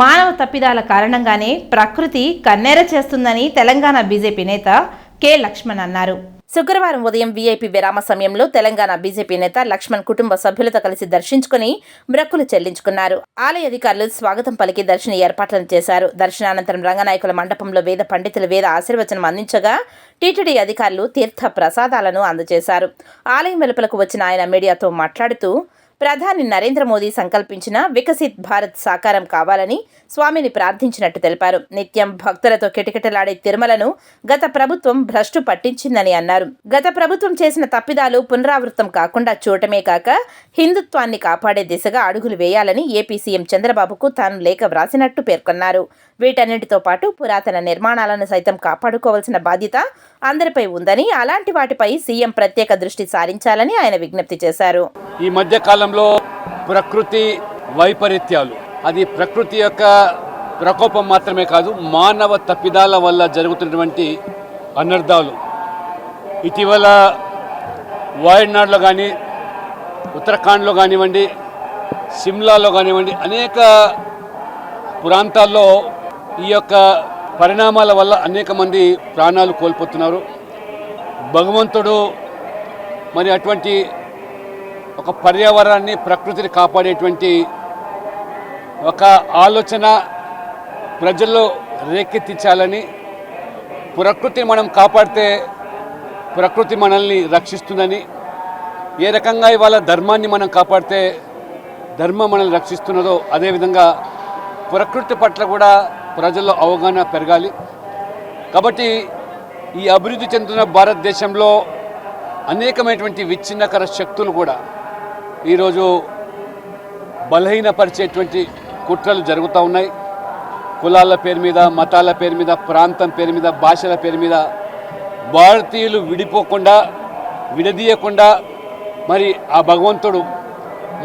మానవ తప్పిదాల కారణంగానే ప్రకృతి కన్నెర చేస్తుందని తెలంగాణ బీజేపీ నేత కె. లక్ష్మణ్ అన్నారు. శుక్రవారం ఉదయం వీఐపీ విరామ సమయంలో తెలంగాణ బీజేపీ నేత లక్ష్మణ్ కుటుంబ సభ్యులతో కలిసి దర్శించుకుని మ్రక్కులు చెల్లించుకున్నారు. ఆలయ అధికారులు స్వాగతం పలికి దర్శన ఏర్పాట్లను చేశారు. దర్శనానంతరం రంగనాయకుల మండపంలో వేద పండితులు వేద ఆశీర్వచనం అందించగా టీటీడీ అధికారులు తీర్థ ప్రసాదాలను అందజేశారు. ఆలయం వెలుపలకు వచ్చిన ఆయన మీడియాతో మాట్లాడుతూ ప్రధాని నరేంద్ర మోదీ సంకల్పించిన వికసిత్ భారత్ సాకారం కావాలని స్వామిని ప్రార్థించినట్టు తెలిపారు. నిత్యం భక్తులతో కిటకిటలాడే తిరుమలను గత ప్రభుత్వం భ్రష్టు పట్టించిందని అన్నారు. గత ప్రభుత్వం చేసిన తప్పిదాలు పునరావృతం కాకుండా చూడటమే కాక హిందుత్వాన్ని కాపాడే దిశగా అడుగులు వేయాలని ఏపీ సీఎం చంద్రబాబుకు తాను లేఖ వ్రాసినట్టు పేర్కొన్నారు. వీటన్నిటితో పాటు పురాతన నిర్మాణాలను సైతం కాపాడుకోవాల్సిన బాధ్యత అందరిపై ఉందని అలాంటి వాటిపై సీఎం ప్రత్యేక దృష్టి సారించాలని ఆయన విజ్ఞప్తి చేశారు. ఈ మధ్య కాలంలో ప్రకృతి వైపరీత్యాలు. అది ప్రకృతి యొక్క ప్రకోపం మాత్రమే కాదు మానవ తప్పిదాల వల్ల జరుగుతున్నటువంటి అనర్థాలు. ఇటీవల వాయనాడులో కానీ ఉత్తరాఖండ్లో కానివ్వండి సిమ్లాలో కానివ్వండి అనేక ప్రాంతాల్లో ఈ యొక్క పరిణామాల వల్ల అనేక మంది ప్రాణాలు కోల్పోతున్నారు. భగవంతుడు మరి అటువంటి ఒక పర్యావరణాన్ని ప్రకృతిని కాపాడేటువంటి ఒక ఆలోచన ప్రజల్లో రేకెత్తించాలని ప్రకృతిని మనం కాపాడితే ప్రకృతి మనల్ని రక్షిస్తుందని ఏ రకంగా ఇవాళ ధర్మాన్ని మనం కాపాడితే ధర్మం మనల్ని రక్షిస్తున్నదో అదేవిధంగా ప్రకృతి పట్ల కూడా ప్రజల్లో అవగాహన పెరగాలి. కాబట్టి ఈ అభివృద్ధి చెందుతున్న భారతదేశంలో అనేకమైనటువంటి విచ్ఛిన్నకర శక్తులు కూడా ఈరోజు బలహీనపరిచేటువంటి కుట్రలు జరుగుతూ ఉన్నాయి. కులాల పేరు మీద మతాల పేరు మీద ప్రాంతం పేరు మీద భాషల పేరు మీద భారతీయులు విడిపోకుండా విడదీయకుండా మరి ఆ భగవంతుడు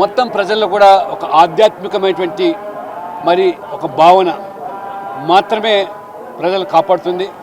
మొత్తం ప్రజల్లో కూడా ఒక ఆధ్యాత్మికమైనటువంటి మరి ఒక భావన మాత్రమే ప్రజలు కాపాడుతుంది.